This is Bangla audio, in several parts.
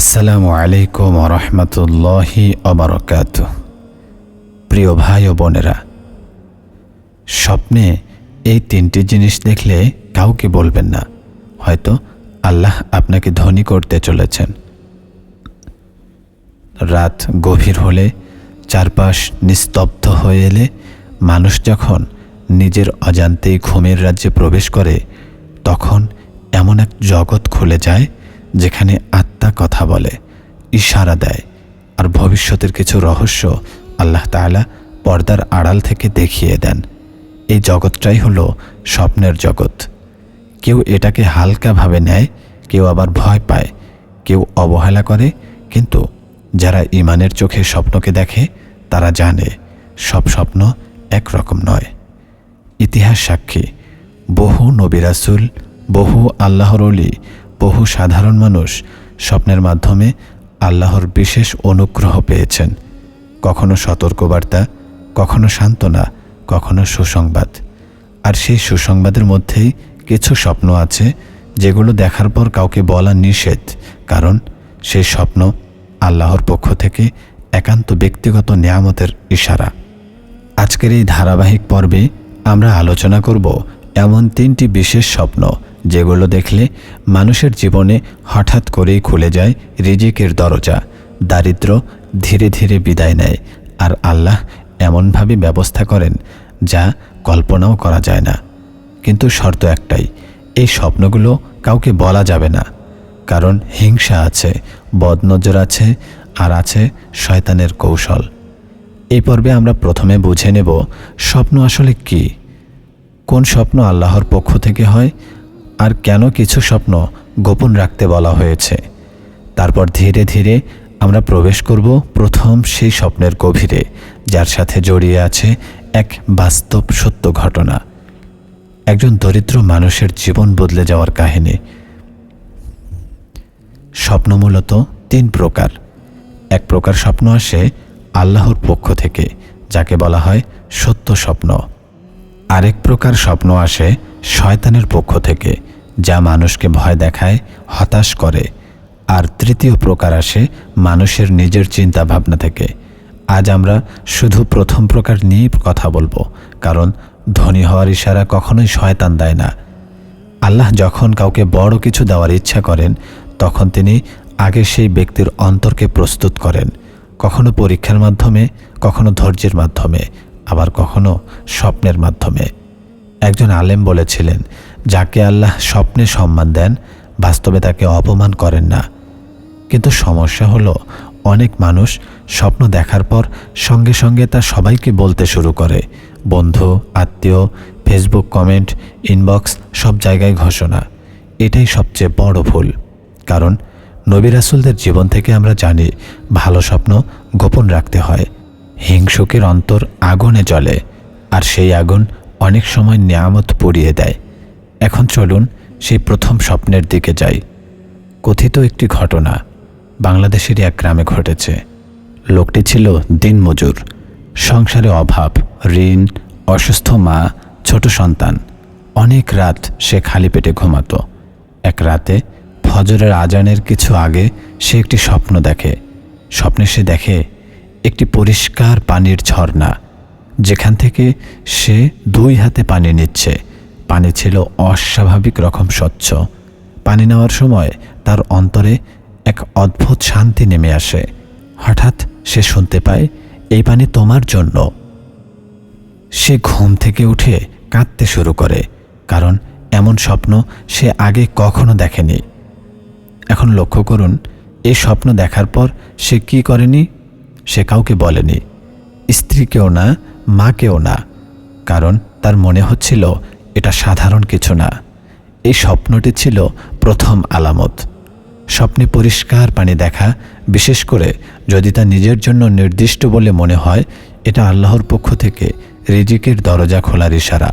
আসসালামু আলাইকুম রহমতুল্লাহি অবরকাত প্রিয় ভাই ও বোনেরা, স্বপ্নে এই তিনটি জিনিস দেখলে কাউকে বলবেন না, হয়তো আল্লাহ আপনাকে ধনী করতে চলেছেন। রাত গভীর হলে, চারপাশ নিস্তব্ধ হয়ে এলে মানুষ যখন নিজের অজান্তেই ঘুমের রাজ্যে প্রবেশ করে, তখন এমন এক জগৎ খুলে যায় যেখানে আত্মা কথা বলে, ইশারা দেয় আর ভবিষ্যতের কিছু রহস্য আল্লাহ তাআলা পর্দার আড়াল থেকে দেখিয়ে দেন। এই জগৎটাই হলো স্বপ্নের জগৎ। কেউ এটাকে হালকাভাবে নেয়, কেউ আবার ভয় পায়। কেউ অবহেলা করে, কিন্তু যারা ইমানের চোখে স্বপ্নকে দেখে, তারা জানে সব স্বপ্ন একরকম নয়। ইতিহাস সাক্ষী, বহু নবিরাসুল বহু আল্লাহর অলি বহু সাধারণ মানুষ স্বপ্নের মাধ্যমে আল্লাহর বিশেষ অনুগ্রহ পেয়েছেন। কখনো সতর্কবার্তা, কখনো সান্ত্বনা, কখনো সুসংবাদ। আর সেই সুসংবাদের মধ্যেই কিছু স্বপ্ন আছে যেগুলো দেখার পর কাউকে বলা নিষেধ, কারণ সেই স্বপ্ন আল্লাহর পক্ষ থেকে একান্ত ব্যক্তিগত নিয়ামতের ইশারা। আজকের এই ধারাবাহিক পর্বে আমরা আলোচনা করব এমন তিনটি বিশেষ স্বপ্ন যেগুলো দেখলে মানুষের জীবনে হঠাৎ করেই খুলে যায় রিজিকের দরজা, দারিদ্র ধীরে ধীরে বিদায় নেয় আর আল্লাহ এমনভাবে ব্যবস্থা করেন যা কল্পনাও করা যায় না। কিন্তু শর্ত একটাই, এই স্বপ্নগুলো কাউকে বলা যাবে না। কারণ হিংসা আছে, বদনজর আছে আর আছে শয়তানের কৌশল। এই পর্বে আমরা প্রথমে বুঝে নেব স্বপ্ন আসলে কি। কোন স্বপ্ন আল্লাহর পক্ষ থেকে হয় আর কেন কিছু স্বপ্ন গোপন রাখতে বলা হয়েছে। তারপর ধীরে ধীরে আমরা প্রবেশ করব প্রথম সেই স্বপ্নের গভীরে, যার সাথে জড়িয়ে আছে এক বাস্তব সত্য ঘটনা। একজন দরিদ্র মানুষের জীবন বদলে যাওয়ার কাহিনী। স্বপ্ন মূলত তিন প্রকার। এক প্রকার স্বপ্ন আসে আল্লাহর পক্ষ থেকে, যাকে বলা হয় সত্য স্বপ্ন। আরেক প্রকার স্বপ্ন আসে শয়তানের পক্ষ থেকে যা মানুষকে ভয় দেখায়, হতাশ করে। আর তৃতীয় প্রকার আসে মানুষের নিজের চিন্তা ভাবনা থেকে। আজ আমরা শুধু প্রথম প্রকার নিয়েই কথা বলব, কারণ ধনী হওয়ার ইশারা কখনোই শয়তান দেয় না। আল্লাহ যখন কাউকে বড় কিছু দেওয়ার ইচ্ছা করেন, তখন তিনি আগে সেই ব্যক্তির অন্তরকে প্রস্তুত করেন, কখনো পরীক্ষার মাধ্যমে, কখনো ধৈর্যের মাধ্যমে, আবার কখনো স্বপ্নের মাধ্যমে। একজন আলেম বলেছিলেন, যাকে আল্লাহ স্বপ্নে সম্মান দেন, বাস্তবে তাকে অপমান করেন না। কিন্তু সমস্যা হলো, অনেক মানুষ স্বপ্ন দেখার পর সঙ্গে সঙ্গে তা সবাইকে বলতে শুরু করে। বন্ধু, আত্মীয় ফেসবুক কমেন্ট ইনবক্স সব জায়গায় ঘোষণা। এটাই সবচেয়ে বড় ভুল। কারণ, নবী রাসুলদের জীবন থেকে আমরা জানি, ভালো স্বপ্ন গোপন রাখতে হয়। হিংসুকের অন্তর আগুনে জ্বলে, আর সেই আগুন অনেক সময় নিয়ামত পুড়িয়ে দেয়। এখন চলুন সেই প্রথম স্বপ্নের দিকে যাই। কথিত একটি ঘটনা বাংলাদেশেরই এক গ্রামে ঘটেছে। লোকটি ছিল দিনমজুর। সংসারে অভাব, ঋণ, অসুস্থ মা, ছোট সন্তান। অনেক রাত সে খালি পেটে ঘুমাতো। এক রাতে ফজরের আজানের কিছু আগে সে একটি স্বপ্ন দেখে। স্বপ্নে সে দেখে একটি পরিষ্কার পানির ঝর্ণা। যেখান থেকে সে দুই হাতে পানি নিচ্ছে। পানি ছিল অস্বাভাবিক রকম স্বচ্ছ। পানি নেওয়ার সময় তার অন্তরে এক অদ্ভুত শান্তি নেমে আসে। হঠাৎ সে শুনতে পায়, এই পানি তোমার জন্য। সে ঘুম থেকে উঠে কাঁদতে শুরু করে, কারণ এমন স্বপ্ন সে আগে কখনো দেখেনি। এখন লক্ষ্য করুন এই স্বপ্ন দেখার পর সে কি করেনি? সে কাউকে বলেনি। স্ত্রীকেও না মাকেও না, কারণ তার মনে হচ্ছিল এটা সাধারণ কিছু না। এই স্বপ্নটি ছিল প্রথম আলামত। স্বপ্নে পরিষ্কার পানি দেখা, বিশেষ করে যদি তা নিজের জন্য নির্দিষ্ট বলে মনে হয়, এটা আল্লাহর পক্ষ থেকে রিজিকের দরজা খোলার ইশারা।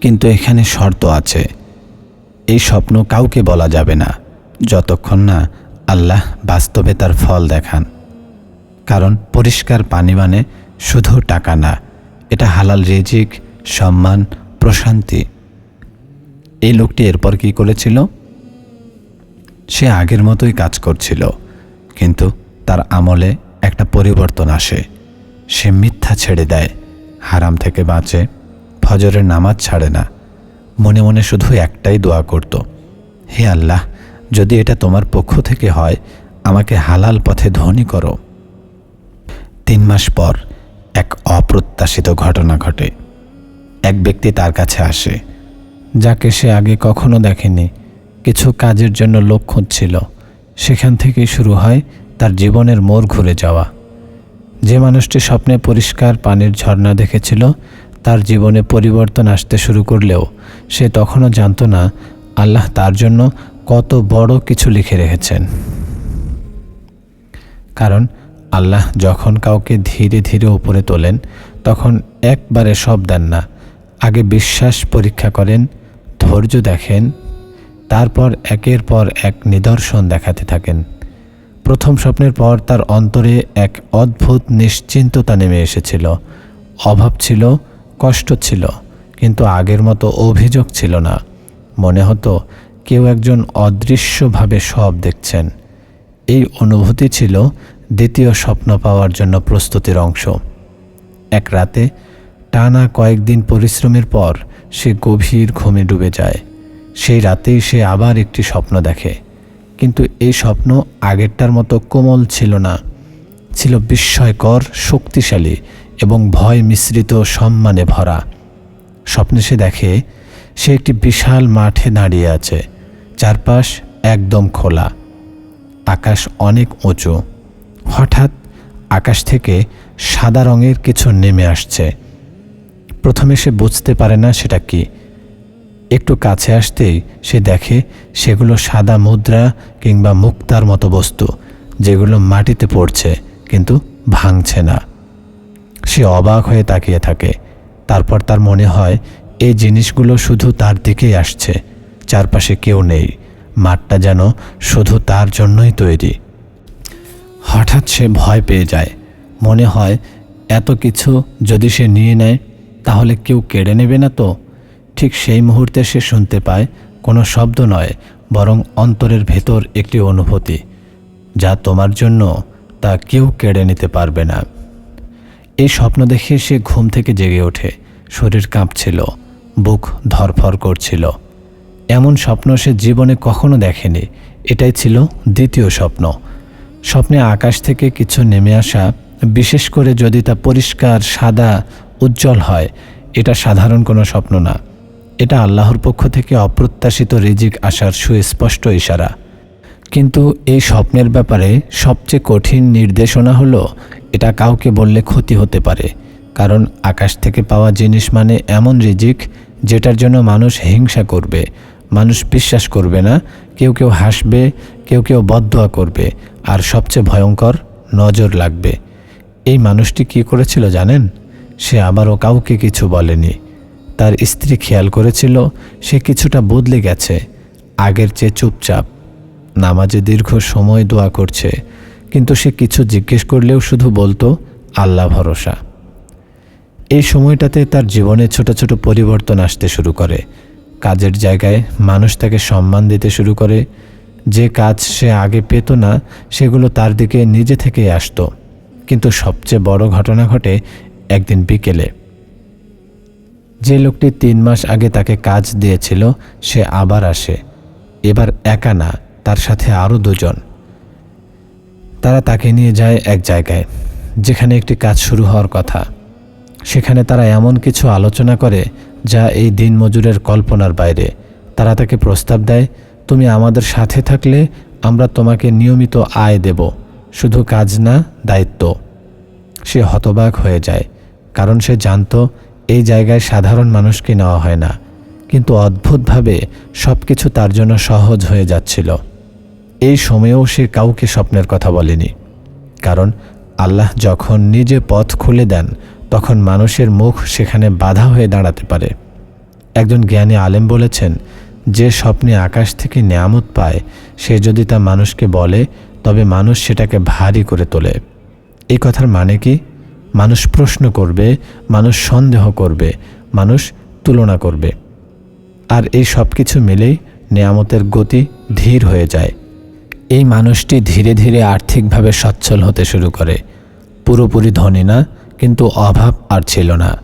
কিন্তু এখানে শর্ত আছে। এই স্বপ্ন কাউকে বলা যাবে না, যতক্ষণ না আল্লাহ বাস্তবে তার ফল দেখান। কারণ পরিষ্কার পানি মানে শুধু টাকা না, এটা হালাল রিজিক, সম্মান, প্রশান্তি। এই লোকটি এরপর কি করেছিল? সে আগের মতোই কাজ করছিল, কিন্তু তার আমলে একটা পরিবর্তন আসে। সে মিথ্যা ছেড়ে দেয়, হারাম থেকে বাঁচে, ফজরের নামাজ ছাড়ে না। মনে মনে শুধু একটাই দোয়া করত, হে আল্লাহ, যদি এটা তোমার পক্ষ থেকে হয়, আমাকে হালাল পথে ধনী করো। তিন মাস পর অপ্রত্যাশিত ঘটনা ঘটে। এক ব্যক্তি তার কাছে আসে, যাকে সে আগে কখনো দেখেনি। কিছু কাজের জন্য লোক খুঁজছিল। সেখান থেকেই শুরু হয় তার জীবনের মোড় ঘুরে যাওয়া। যে মানুষটি স্বপ্নে পরিষ্কার পানির ঝর্ণা দেখেছিল, তার জীবনে পরিবর্তন আসতে শুরু করলেও সে তখনও জানত না আল্লাহ তার জন্য কত বড় কিছু লিখে রেখেছেন। কারণ আল্লাহ যখন কাউকে ধীরে ধীরে উপরে তোলেন, তখন একবারে সব দেন না। আগে বিশ্বাস পরীক্ষা করেন, ধৈর্য দেখেন, তারপর একের পর এক নিদর্শন দেখাতে থাকেন। প্রথম স্বপ্নের পর তার অন্তরে এক অদ্ভুত নিশ্চিন্ততা নেমে এসেছিল। অভাব ছিল, কষ্ট ছিল, কিন্তু আগের মতো অভিযোগ ছিল না। মনে হতো কেউ একজন অদৃশ্যভাবে সব দেখছেন। এই অনুভূতি ছিল দ্বিতীয় স্বপ্ন পাওয়ার জন্য প্রস্তুতির অংশ। এক রাতে, টানা কয়েকদিন পরিশ্রমের পর সে গভীর ঘুমে ডুবে যায়। সেই রাতেই সে আবার একটি স্বপ্ন দেখে। কিন্তু এই স্বপ্ন আগেরটার মতো কোমল ছিল না। ছিল বিস্ময়কর, শক্তিশালী এবং ভয় মিশ্রিত, সম্মানে ভরা। স্বপ্নে সে দেখে, সে একটি বিশাল মাঠে দাঁড়িয়ে আছে। চারপাশ একদম খোলা। আকাশ অনেক উঁচু। হঠাৎ আকাশ থেকে সাদা রঙের কিছু নেমে আসছে। প্রথমে সে বুঝতে পারে না সেটা কি। একটু কাছে আসতেই সে দেখে সেগুলো সাদা মুদ্রা কিংবা মুক্তার মতো বস্তু, যেগুলো মাটিতে পড়ছে কিন্তু ভাঙছে না। সে অবাক হয়ে তাকিয়ে থাকে। তারপর তার মনে হয়, এই জিনিসগুলো শুধু তার দিকেই আসছে, চারপাশে কেউ নেই। মাঠটা যেন শুধু তার জন্যই তৈরি। হঠাৎ সে ভয় পেয়ে যায়। মনে হয়, এত কিছু যদি সে নিয়ে নেয়, তাহলে কেউ কেড়ে নেবে না তো? ঠিক সেই মুহূর্তে সে শুনতে পায়, কোনো শব্দ নয়, বরং অন্তরের ভেতর একটি অনুভূতি, যা তোমার জন্য তা কেউ কেড়ে নিতে পারবে না। এই স্বপ্ন দেখে সে ঘুম থেকে জেগে ওঠে, শরীর কাঁপছিল, বুক ধরফর করছিল। এমন স্বপ্ন সে জীবনে কখনো দেখেনি, এটাই ছিল দ্বিতীয় স্বপ্ন। স্বপ্নে আকাশ থেকে কিছু নেমে আসা, বিশেষ করে যদি তা পরিষ্কার, সাদা, উজ্জ্বল হয়, এটা সাধারণ কোনো স্বপ্ন না। এটা আল্লাহর পক্ষ থেকে অপ্রত্যাশিত রিজিক আসার সুস্পষ্ট ইশারা। কিন্তু এই স্বপ্নের ব্যাপারে সবচেয়ে কঠিন নির্দেশনা হলো, এটা কাউকে বললে ক্ষতি হতে পারে। কারণ আকাশ থেকে পাওয়া জিনিস মানে এমন রিজিক, যেটার জন্য মানুষ হিংসা করবে। মানুষ বিশ্বাস করবে না, কেউ কেউ হাসবে, কেউ কেউ বদদোয়া করবে। আর সবচেয়ে ভয়ঙ্কর নজর লাগবে। এই মানুষটি কি করেছিল জানেন? সে আবারও কাউকে কিছু বলেনি। তার স্ত্রী খেয়াল করেছিল, সে কিছুটা বদলে গেছে। আগের চেয়ে চুপচাপ। নামাজে দীর্ঘ সময় দোয়া করছে। কিন্তু সে কিছু জিজ্ঞেস করলেও শুধু বলতো, আল্লাহ ভরসা। এই সময়টাতে তার জীবনে ছোট ছোট পরিবর্তন আসতে শুরু করে। কাজের জায়গায় মানুষ তাকে সম্মান দিতে শুরু করে। যে কাজ সে আগে পেত না, সেগুলো তার দিকে নিজে থেকেই আসতো। কিন্তু সবচেয়ে বড় ঘটনা ঘটে একদিন বিকেলে। যে লোকটি তিন মাস আগে তাকে কাজ দিয়েছিল, সে আবার আসে। এবার একা না, তার সাথে আরও দুজন। তারা তাকে নিয়ে যায় এক জায়গায়, যেখানে একটি কাজ শুরু হওয়ার কথা। সেখানে তারা এমন কিছু আলোচনা করে, যা এই দিন মজুরের কল্পনার বাইরে। তারা তাকে প্রস্তাব দেয় তুমি আমাদের সাথে থাকলে আমরা তোমাকে নিয়মিত আয় দেব। শুধু কাজ না, দায়িত্ব। সে হতবাক হয়ে যায়, কারণ সে জানত এই জায়গায় সাধারণ মানুষকে নেওয়া হয় না। কিন্তু অদ্ভুতভাবে সব কিছু তার জন্য সহজ হয়ে যাচ্ছিল। এই সময়েও সে কাউকে স্বপ্নের কথা বলেনি। কারণ আল্লাহ যখন নিজে পথ খুলে দেন, তখন মানুষের মুখ সেখানে বাধা হয়ে দাঁড়াতে পারে। একজন জ্ঞানী আলেম বলেছেন যে স্বপ্নে আকাশ থেকে নিয়ামত পায়, সে যদি তা মানুষকে বলে, তবে মানুষ সেটাকে ভারী করে তোলে। এই কথার মানে কি? মানুষ প্রশ্ন করবে, মানুষ সন্দেহ করবে, মানুষ তুলনা করবে। আর এই সব কিছু মিলেই নেয়ামতের গতি ধীর হয়ে যায়। এই মানুষটি ধীরে ধীরে আর্থিকভাবে সচ্ছল হতে শুরু করে। পুরোপুরি ধনী না, কিন্তু অভাব আর ছিল না।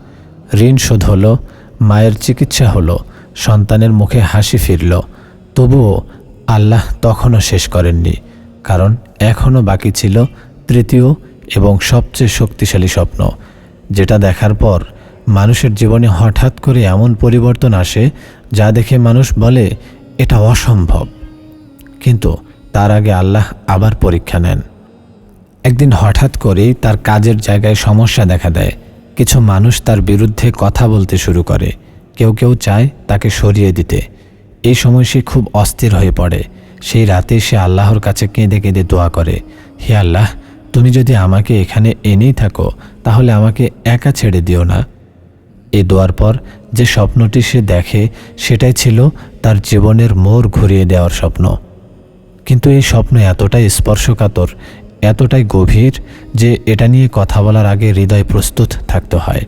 ঋণ শোধ হলো, মায়ের চিকিৎসা হলো সন্তানের মুখে হাসি ফিরল। তবুও আল্লাহ তখনও শেষ করেননি, কারণ এখনও বাকি ছিল তৃতীয় এবং সবচেয়ে শক্তিশালী স্বপ্ন। যেটা দেখার পর মানুষের জীবনে হঠাৎ করে এমন পরিবর্তন আসে যা দেখে মানুষ বলে, এটা অসম্ভব। কিন্তু তার আগে আল্লাহ আবার পরীক্ষা নেন। একদিন হঠাৎ করেই তার কাজের জায়গায় সমস্যা দেখা দেয়। কিছু মানুষ তার বিরুদ্ধে কথা বলতে শুরু করে। কেউ কেউ চায় তাকে সরিয়ে দিতে। এই সময় সে খুব অস্থির হয়ে পড়ে। সেই রাতে সে আল্লাহর কাছে কেঁদে কেঁদে দোয়া করে, হে আল্লাহ, তুমি যদি আমাকে এখানে এনেই থাকো, তাহলে আমাকে একা ছেড়ে দিও না। এই দোয়ার পর যে স্বপ্নটি সে দেখে, সেটাই ছিল তার জীবনের মোড় ঘুরিয়ে দেওয়ার স্বপ্ন। কিন্তু এই স্বপ্ন এতটাই স্পর্শকাতর, এতটাই গভীর যে এটা নিয়ে কথা বলার আগে হৃদয় প্রস্তুত থাকতে হয়।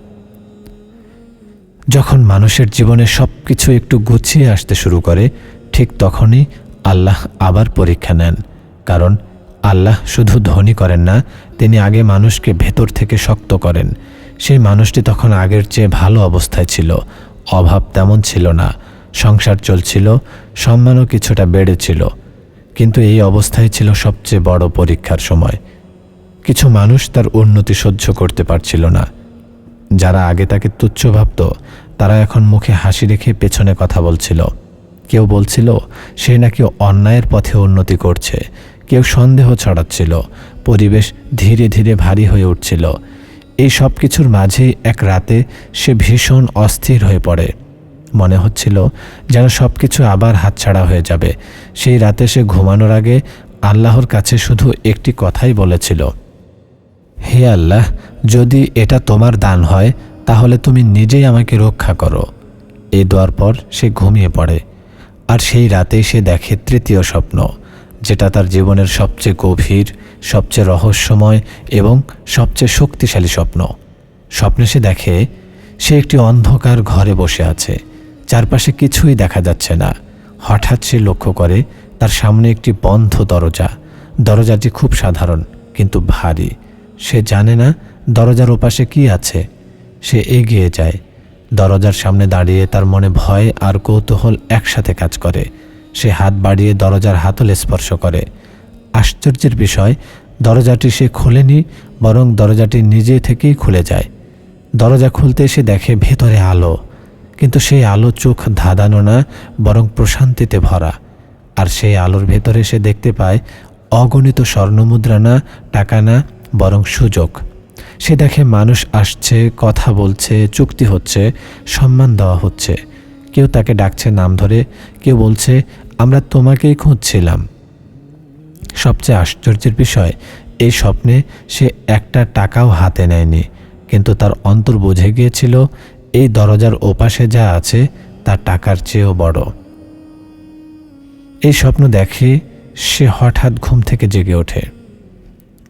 যখন মানুষের জীবনে সব কিছু একটু গুছিয়ে আসতে শুরু করে, ঠিক তখনই আল্লাহ আবার পরীক্ষা নেন। কারণ আল্লাহ শুধু ধনী করেন না, তিনি আগে মানুষকে ভেতর থেকে শক্ত করেন। সেই মানুষটি তখন আগের চেয়ে ভালো অবস্থায় ছিল, অভাব তেমন ছিল না, সংসার চলছিল, সম্মানও কিছুটা বেড়েছিল। কিন্তু এই অবস্থায় ছিল সবচেয়ে বড় পরীক্ষার সময়। কিছু মানুষ তার উন্নতি সহ্য করতে পারছিল না। যারা আগে তাকে তুচ্ছ ভাবত, তারা এখন মুখে হাসি রেখে পেছনে কথা বলছিল। কেউ বলছিল, সে নাকি অন্যায়ের পথে উন্নতি করছে। কেউ সন্দেহ ছড়াচ্ছিল। পরিবেশ ধীরে ধীরে ভারী হয়ে উঠছিল। এই সব কিছুর মাঝেই এক রাতে সে ভীষণ অস্থির হয়ে পড়ে। মনে হচ্ছিল যেন সব কিছু আবার হাতছাড়া হয়ে যাবে। সেই রাতে সে ঘুমানোর আগে আল্লাহর কাছে শুধু একটি কথাই বলেছিল। হে আল্লাহ, যদি এটা তোমার দান হয়, তাহলে তুমি নিজেই আমাকে রক্ষা করো। এ দোয়ার পর সে ঘুমিয়ে পড়ে, আর সেই রাতেই সে দেখে তৃতীয় স্বপ্ন, যেটা তার জীবনের সবচেয়ে গভীর, সবচেয়ে রহস্যময় এবং সবচেয়ে শক্তিশালী স্বপ্ন। স্বপ্নে সে দেখে, সে একটি অন্ধকার ঘরে বসে আছে, চারপাশে কিছুই দেখা যাচ্ছে না। হঠাৎ সে লক্ষ্য করে, তার সামনে একটি বন্ধ দরজা। দরজাটি খুব সাধারণ, কিন্তু ভারী। সে জানে না দরজার ওপাশে কি আছে। সে এগিয়ে যায়। দরজার সামনে দাঁড়িয়ে তার মনে ভয় আর কৌতূহল একসাথে কাজ করে। সে হাত বাড়িয়ে দরজার হাতল স্পর্শ করে। আশ্চর্যের বিষয়, দরজাটি সে খোলেনি, বরং দরজাটি নিজে থেকেই খুলে যায়। দরজা খুলতে সে দেখে ভেতরে আলো। কিন্তু সেই আলো চোখ ধাঁধানো না, বরং প্রশান্তিতে ভরা। আর সেই আলোর ভেতরে সে দেখতে পায়, অগণিত স্বর্ণমুদ্রা না, টাকা না বরং সুযোগ। সে দেখে মানুষ আসছে, কথা বলছে, চুক্তি হচ্ছে, সম্মান দেওয়া হচ্ছে। কেউ তাকে ডাকছে নাম ধরে, কেউ বলছে, আমরা তোমাকেই খুঁজছিলাম। সবচেয়ে আশ্চর্যের বিষয়, এই স্বপ্নে সে একটা টাকাও হাতে নেয়নি। কিন্তু তার অন্তর বুঝে গিয়েছিল, এই দরজার ওপাশে যা আছে, তা টাকার চেয়েও বড়। এই স্বপ্ন দেখে সে হঠাৎ ঘুম থেকে জেগে ওঠে।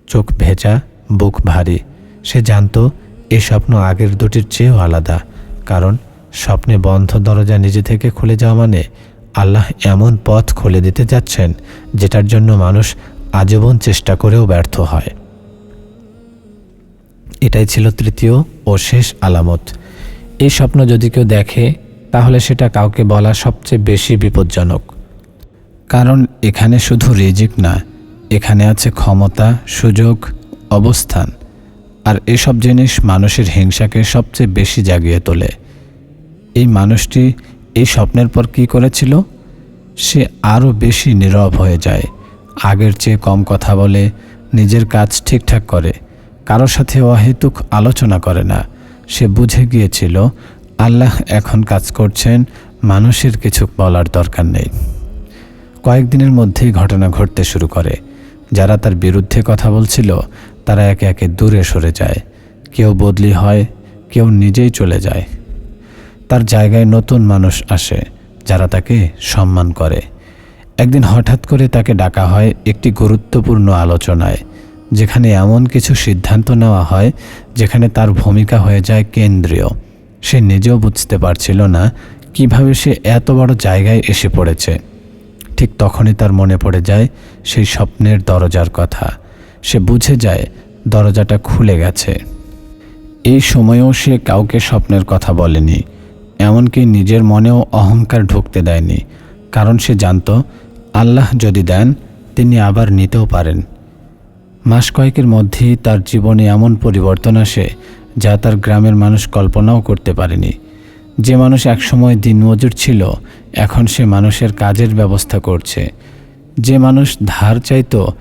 চোখ ভেজা, বুক ভারী। সে জানত, এ স্বপ্ন আগের দুটির চেয়েও আলাদা। কারণ, স্বপ্নে বন্ধ দরজা নিজে থেকে খুলে যাওয়া মানে আল্লাহ এমন পথ খুলে দিতে যাচ্ছেন, যেটার জন্য মানুষ আজীবন চেষ্টা করেও ব্যর্থ হয়। এটাই ছিল তৃতীয় ও শেষ আলামত। এই স্বপ্ন যদি কেউ দেখে, তাহলে সেটা কাউকে বলা সবচেয়ে বেশি বিপজ্জনক। কারণ, এখানে শুধু রিজিক না এখানে আছে ক্ষমতা, সুযোগ, অবস্থান, আর এসব জিনিস মানুষের হিংসাকে সবচেয়ে বেশি জাগিয়ে তোলে। এই মানুষটি এই স্বপ্নের পর কি করেছিল? সে আরও বেশি নীরব হয়ে যায়। আগের চেয়ে কম কথা বলে, নিজের কাজ ঠিকঠাক করে কারও সাথে অহেতুক আলোচনা করে না। সে বুঝে গিয়েছিল, আল্লাহ এখন কাজ করছেন, মানুষের কিছু বলার দরকার নেই। কয়েকদিনের মধ্যেই ঘটনা ঘটতে শুরু করে। যারা তার বিরুদ্ধে কথা বলছিল, তারা একে একে দূরে সরে যায়। কেউ বদলি হয়, কেউ নিজেই চলে যায়। তার জায়গায় নতুন মানুষ আসে, যারা তাকে সম্মান করে। একদিন হঠাৎ করে তাকে ডাকা হয় একটি গুরুত্বপূর্ণ আলোচনায়, যেখানে এমন কিছু সিদ্ধান্ত নেওয়া হয়, যেখানে তার ভূমিকা হয়ে যায় কেন্দ্রীয়। সে নিজেও বুঝতে পারছিল না কীভাবে সে এত বড় জায়গায় এসে পড়েছে। ঠিক তখনই তার মনে পড়ে যায় সেই স্বপ্নের দরজার কথা। সে বুঝে যায় দরজাটা খুলে গেছে। এই সময়েও সে কাউকে স্বপ্নের কথা বলেনি, এমনকি নিজের মনেও অহংকার ঢুকতে দেয়নি, কারণ সে জানত আল্লাহ যদি দেন, তিনি আবার নিতেও পারেন। মাস কয়েকের মধ্যেই তার জীবনে এমন পরিবর্তন আসে যা তার গ্রামের মানুষ কল্পনাও করতে পারেনি। যে মানুষ একসময় দিনমজুর ছিল এখন সে মানুষের কাজের ব্যবস্থা করছে। যে মানুষ ধার চাইতো,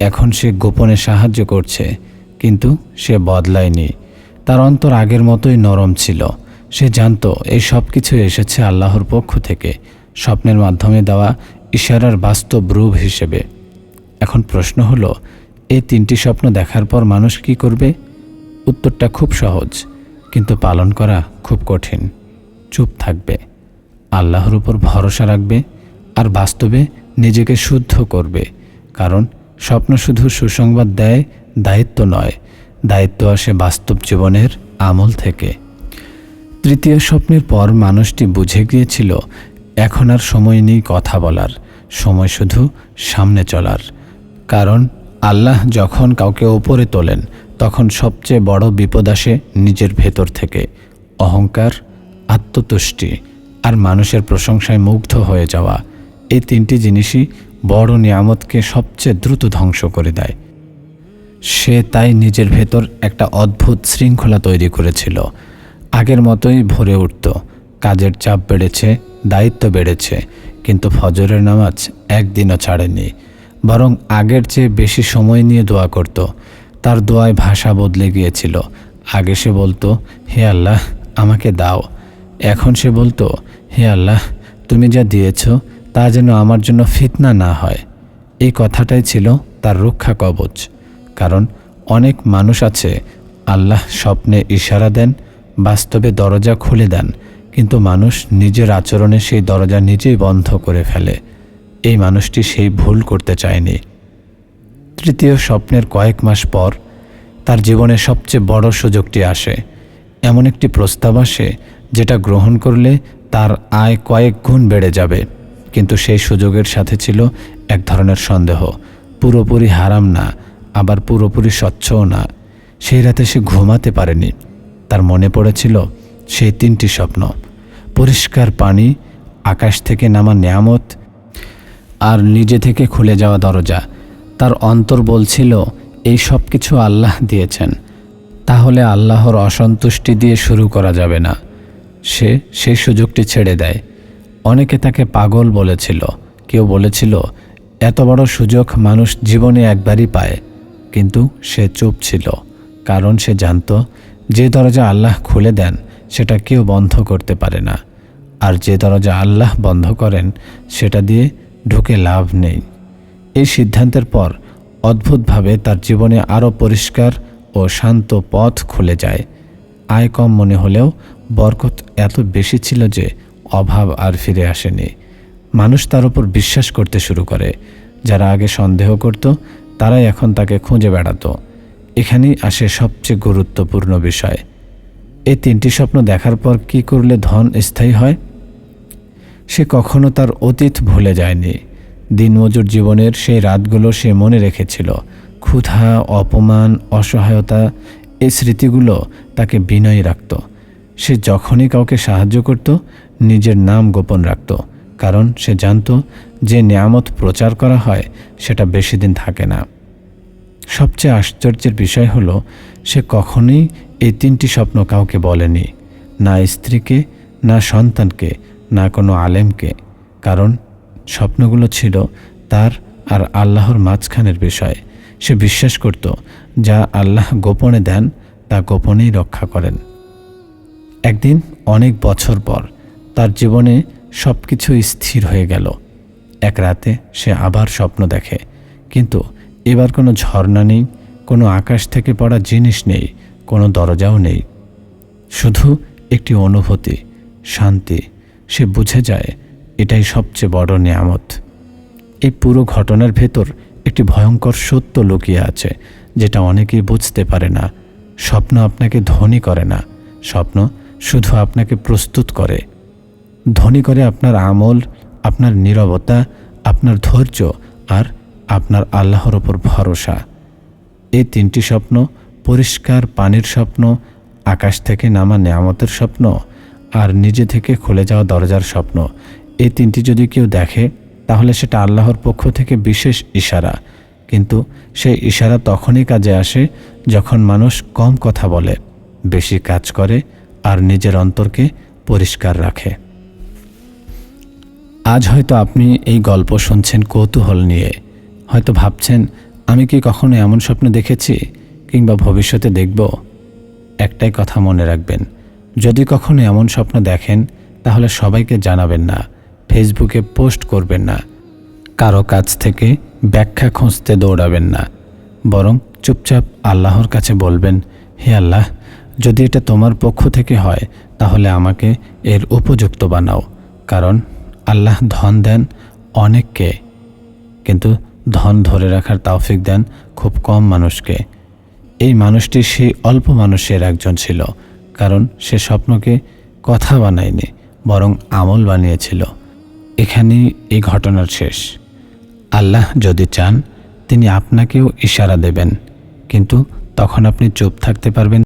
এখন সে গোপনে সাহায্য করছে, কিন্তু সে বদলায়নি। তার অন্তর আগের মতোই নরম ছিল। সে জানতো, এই সব কিছু এসেছে আল্লাহর পক্ষ থেকে, স্বপ্নের মাধ্যমে দেওয়া ইশারার বাস্তব রূপ হিসেবে। এখন প্রশ্ন হলো, এই তিনটি স্বপ্ন দেখার পর মানুষ কি করবে? উত্তরটা খুব সহজ, কিন্তু পালন করা খুব কঠিন। চুপ থাকবে। আল্লাহর উপর ভরসা রাখবে আর বাস্তবে নিজেকে শুদ্ধ করবে। কারণ স্বপ্ন শুধু সুসংবাদ দেয়, দায়িত্ব নয়। দায়িত্ব আসে বাস্তব জীবনের আমল থেকে। তৃতীয় স্বপ্নের পর মানুষটি বুঝে গিয়েছিল, এখন আর সময় নেই কথা বলার, সময় শুধু সামনে চলার। কারণ আল্লাহ যখন কাউকে ওপরে তোলেন, তখন সবচেয়ে বড় বিপদ আসে নিজের ভেতর থেকে। অহংকার, আত্মতুষ্টি। আর মানুষের প্রশংসায় মুগ্ধ হয়ে যাওয়া। এই তিনটি জিনিসই বড় নিয়ামতকে সবচেয়ে দ্রুত ধ্বংস করে দেয়। সে তাই নিজের ভেতর একটা অদ্ভুত শৃঙ্খলা তৈরি করেছিল। আগের মতোই ভরে উঠত। কাজের চাপ বেড়েছে, দায়িত্ব বেড়েছে, কিন্তু ফজরের নামাজ একদিনও ছাড়েনি। বরং আগের চেয়ে বেশি সময় নিয়ে দোয়া করত। তার দোয়ায় ভাষা বদলে গিয়েছিল। আগে সে বলতো, হে আল্লাহ, আমাকে দাও। এখন সে বলতো হে আল্লাহ, তুমি যা দিয়েছ তা যেন আমার জন্য ফিতনা না হয়। এই কথাটাই ছিল তার রক্ষা কবচ। কারণ অনেক মানুষ আছে, আল্লাহ স্বপ্নে ইশারা দেন, বাস্তবে দরজা খুলে দেন, কিন্তু মানুষ নিজের আচরণে সেই দরজা নিজেই বন্ধ করে ফেলে। এই মানুষটি সেই ভুল করতে চায়নি। তৃতীয় স্বপ্নের কয়েক মাস পর তার জীবনে সবচেয়ে বড় সুযোগটি আসে। এমন একটি প্রস্তাব আসে, যেটা গ্রহণ করলে তার আয় কয়েক গুণ বেড়ে যাবে। কিন্তু সেই সুযোগের সাথে ছিল এক ধরনের সন্দেহ। পুরোপুরি হারাম না, আবার পুরোপুরি স্বচ্ছও না। সেই রাতে সে ঘুমাতে পারেনি। তার মনে পড়েছিল সেই তিনটি স্বপ্ন। পরিষ্কার পানি, আকাশ থেকে নামা নিয়ামত, আর নিজে থেকে খুলে যাওয়া দরজা। তার অন্তর বলছিল, এই সব কিছু আল্লাহ দিয়েছেন। তাহলে আল্লাহর অসন্তুষ্টি দিয়ে শুরু করা যাবে না। সে সেই সুযোগটি ছেড়ে দেয়। অনেকে তাকে পাগল বলেছিল। কেউ বলেছিল, এত বড় সুযোগ মানুষ জীবনে একবারই পায়। কিন্তু সে চুপ ছিল, কারণ সে জানত, যে দরজা আল্লাহ খুলে দেন, সেটা কেউ বন্ধ করতে পারে না। আর যে দরজা আল্লাহ বন্ধ করেন, সেটা দিয়ে ঢুকে লাভ নেই। এই সিদ্ধান্তের পর অদ্ভুতভাবে তার জীবনে আরও পরিষ্কার ও শান্ত পথ খুলে যায়। আয় কম মনে হলেও বরকত এত বেশি ছিল যে অভাব আর ফিরে আসেনি। মানুষ তার উপর বিশ্বাস করতে শুরু করে। যারা আগে সন্দেহ করত, তারাই এখন তাকে খুঁজে বেড়াতো। এখানেই আসে সবচেয়ে গুরুত্বপূর্ণ বিষয়। এই তিনটি স্বপ্ন দেখার পর কি করলে ধন স্থায়ী হয়? সে কখনো তার অতীত ভুলে যায়নি। দিনমজুর জীবনের সেই রাতগুলো সে মনে রেখেছিল। ক্ষুধা, অপমান, অসহায়তা, এই স্মৃতিগুলো তাকে বিনয়ী রাখত। সে যখনই কাউকে সাহায্য করত, নিজের নাম গোপন রাখত, কারণ সে জানত যে নিয়ামত প্রচার করা হয়, সেটা বেশি দিন থাকে না। সবচেয়ে আশ্চর্যের বিষয় হলো, সে কখনোই এই তিনটি স্বপ্ন কাউকে বলেনি, না স্ত্রীকে, না সন্তানকে, না কোনো আলেমকে, কারণ স্বপ্নগুলো ছিল তার আর আল্লাহর মাঝখানের বিষয়। সে বিশ্বাস করত, যা আল্লাহ গোপনে দেন, তা গোপনেই রক্ষা করেন। একদিন, অনেক বছর পর, তার জীবনে সব কিছু স্থির হয়ে গেল। এক রাতে সে আবার স্বপ্ন দেখে। কিন্তু এবার কোনো ঝর্ণা নেই, কোনো আকাশ থেকে পড়া জিনিস নেই, কোনো দরজাও নেই। শুধু একটি অনুভূতি, শান্তি। সে বুঝে যায়, এটাই সবচেয়ে বড় নিয়ামত। এই পুরো ঘটনার ভেতর একটি ভয়ঙ্কর সত্য লুকিয়ে আছে, যেটা অনেকেই বুঝতে পারে না। স্বপ্ন আপনাকে ধনী করে না। স্বপ্ন শুধু আপনাকে প্রস্তুত করে। ধনী করে আপনার আমল, আপনার নীরবতা, আপনার ধৈর্য আর আপনার আল্লাহর ওপর ভরসা। এই তিনটি স্বপ্ন পরিষ্কার পানির স্বপ্ন, আকাশ থেকে নামা নেয়ামতের স্বপ্ন আর নিজে থেকে খুলে যাওয়া দরজার স্বপ্ন। এই তিনটি যদি কেউ দেখে, তাহলে সেটা আল্লাহর পক্ষ থেকে বিশেষ ইশারা। কিন্তু সেই ইশারা তখনই কাজে আসে যখন মানুষ কম কথা বলে, বেশি কাজ করে আর নিজের অন্তরকে পরিষ্কার রাখে। আজ হয়তো আপনি এই গল্প শুনছেন কৌতূহল নিয়ে। হয়তো ভাবছেন, আমি কি কখনো এমন স্বপ্ন দেখেছি? কিংবা ভবিষ্যতে দেখব? একটাই কথা মনে রাখবেন, যদি কখনো এমন স্বপ্ন দেখেন, তাহলে সবাইকে জানাবেন না, ফেসবুকে পোস্ট করবেন না, কারও কাছ থেকে ব্যাখ্যা খুঁজতে দৌড়াবেন না, বরং চুপচাপ আল্লাহর কাছে বলবেন, হে আল্লাহ যদি এটা তোমার পক্ষ থেকে হয়, তাহলে আমাকে এর উপযুক্ত বানাও, কারণ আল্লাহ ধন দেন অনেককে, কিন্তু ধন ধরে রাখার তাওফিক দেন খুব কম মানুষকে। এই মানুষটি সেই অল্প মানুষের একজন ছিল, কারণ সে স্বপ্নকে কথা বানায়নি, বরং আমল বানিয়েছিল। এখানে এই ঘটনার শেষ। আল্লাহ যদি চান, তিনি আপনাকেও ইশারা দেবেন, কিন্তু তখন আপনি চুপ থাকতে পারবেন